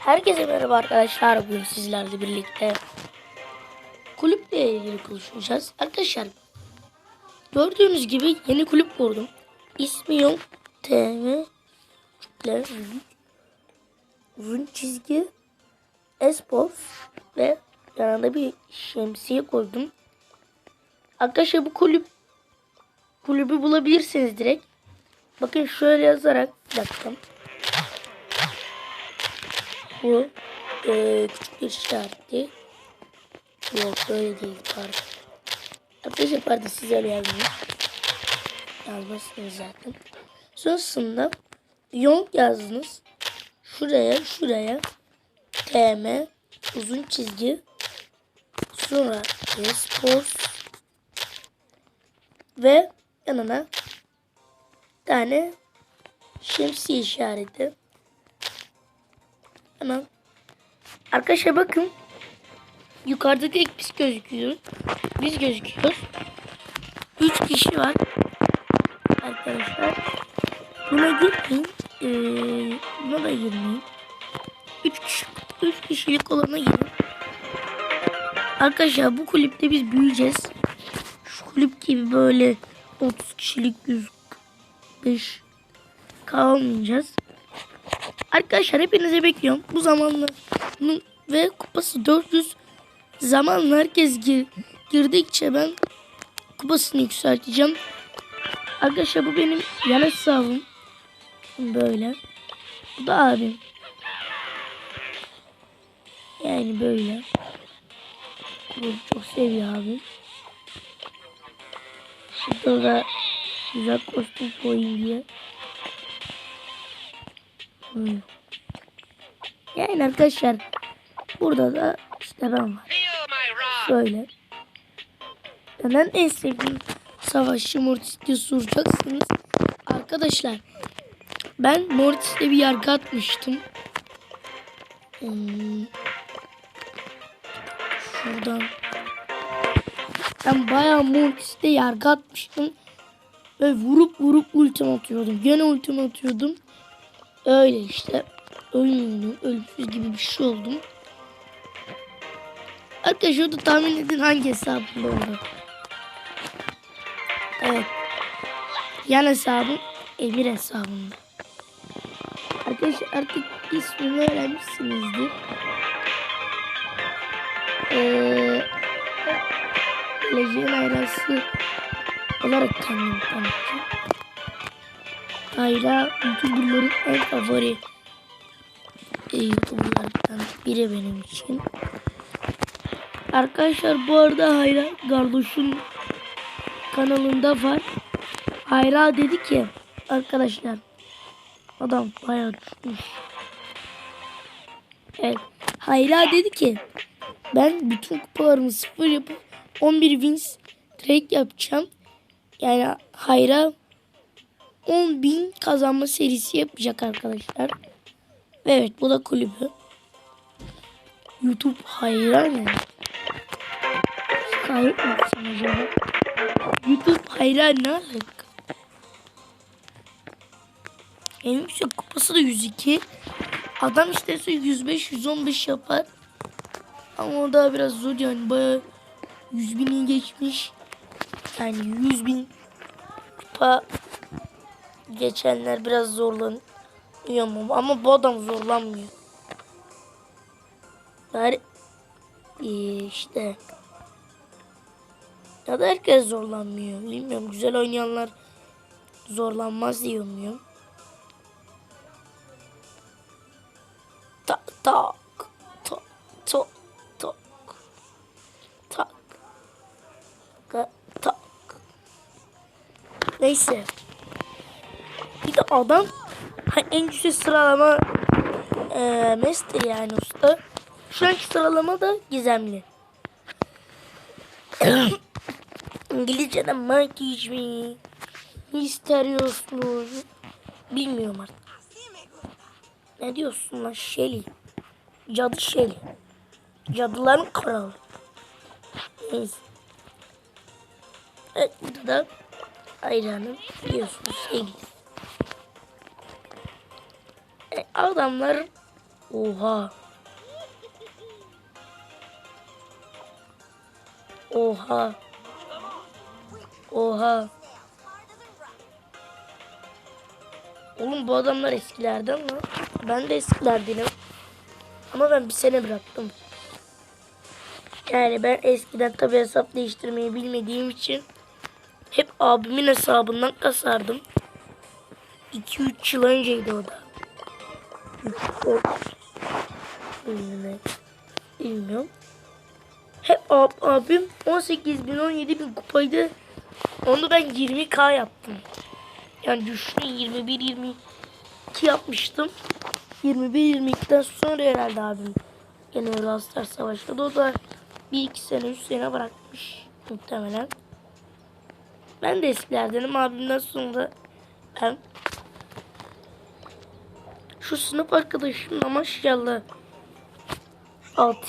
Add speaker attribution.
Speaker 1: Herkese merhaba arkadaşlar. Bugün sizlerle birlikte kulüple ilgili konuşacağız. Arkadaşlar gördüğünüz gibi yeni kulüp kurdum. İsmi yok. Kütle uzun çizgi Espos ve yanında bir şemsiye koydum. Arkadaşlar bu kulüp kulübü bulabilirsiniz direkt. Bakın şöyle yazarak bir dakika. Bu e, küçük bir işaretti. Yok böyle değil pardon. Arkadaşlar pardon size yazmış. Yazmazsınız zaten. Sonrasında yol yazdınız. Şuraya şuraya TM uzun çizgi sonra espos ve yanına tane şemsiye işareti. Hemen. Arkadaşlar bakın. Yukarıda tek biz gözüküyor. Biz gözüküyoruz. Üç kişi var. Arkadaşlar. Buna girmeyin. Ee, buna da girmeyin. Üç kişi, üç kişilik olana girin. Arkadaşlar bu kulüpte biz büyüyeceğiz. Şu kulüp gibi böyle 30 kişilik 105 kalmayacağız. Arkadaşlar hepinize bekliyorum. Bu zamanla ve kupası 400 zamanla herkes gir, girdikçe ben kupasını yükselteceğim. Arkadaşlar bu benim yan hesabım. Böyle. Bu da abim. Yani böyle. Bunu çok seviyor abim. Burada da güzel kostüm koyayım diye. Hmm. Yani arkadaşlar burada da işte ben var. Şöyle. Neden en sevdiğim savaşçı Mortis diye soracaksınız. Arkadaşlar ben Mortis'le bir yargı atmıştım. Hmm. Şuradan. Ben bayağı Mortis'te yargı atmıştım. Ve vurup vurup ultim atıyordum. Gene ultim atıyordum. Öyle işte. Ölmüyordum. Ölümsüz gibi bir şey oldum. Arkadaşlar da tahmin edin hangi hesabım oldu. Evet. Yan hesabım Emir hesabımda. Arkadaşlar artık ismini öğrenmişsinizdir. Ee, geleceğin ayrası olarak kendimi tanıtacağım. Hayra YouTuber'ların en favori e, YouTuber'lardan biri benim için. Arkadaşlar bu arada Hayra Garloş'un kanalında var. Hayra dedi ki arkadaşlar adam bayağı düşmüş. Evet. Hayra dedi ki ben bütün kupalarımı sıfır yapıp 11 wins trade yapacağım. Yani Hayra 10.000 kazanma serisi yapacak arkadaşlar. Ve evet bu da kulübü. YouTube hayran yani. Şikayet mi acaba? YouTube hayran ne alaka? En yüksek kupası da 102. Adam isterse 105-115 yapar. Ama o da biraz zor yani baya 100 bini geçmiş. Yani 100 bin kupa geçenler biraz zorlanıyor mu? Ama bu adam zorlanmıyor. Yani ee, işte ya da herkes zorlanmıyor. Bilmiyorum. Güzel oynayanlar zorlanmaz diye umuyorum. Tak tak tak tak tak tak tak Neyse. Adam ha, en güçlü sıralama e, master yani usta. Şu anki sıralama da gizemli. İngilizce'de makyaj mi? Misterioslu. Bilmiyorum artık. Ne diyorsun lan Shelly? Cadı Shelly. Cadıların kralı. Neyse. Evet burada da hayranım biliyorsunuz sevgili. Adamlar oha. Oha. Oha. Oğlum bu adamlar eskilerden mi? Ben de eskilerdenim. Ama ben bir sene bıraktım. Yani ben eskiden tabi hesap değiştirmeyi bilmediğim için hep abimin hesabından kasardım. 2-3 yıl önceydi o da. 3 Bilmiyorum. Hep ab, abim 18 bin 17 bin kupaydı. Onu ben 20k yaptım. Yani düşünün 21 22 yapmıştım. 21 22'den sonra herhalde abim gene Brawl Stars savaşladı. O da bir iki sene üç sene bırakmış muhtemelen. Ben de eskilerdenim abimden sonra ben şu sınıf arkadaşım da maşallah. 6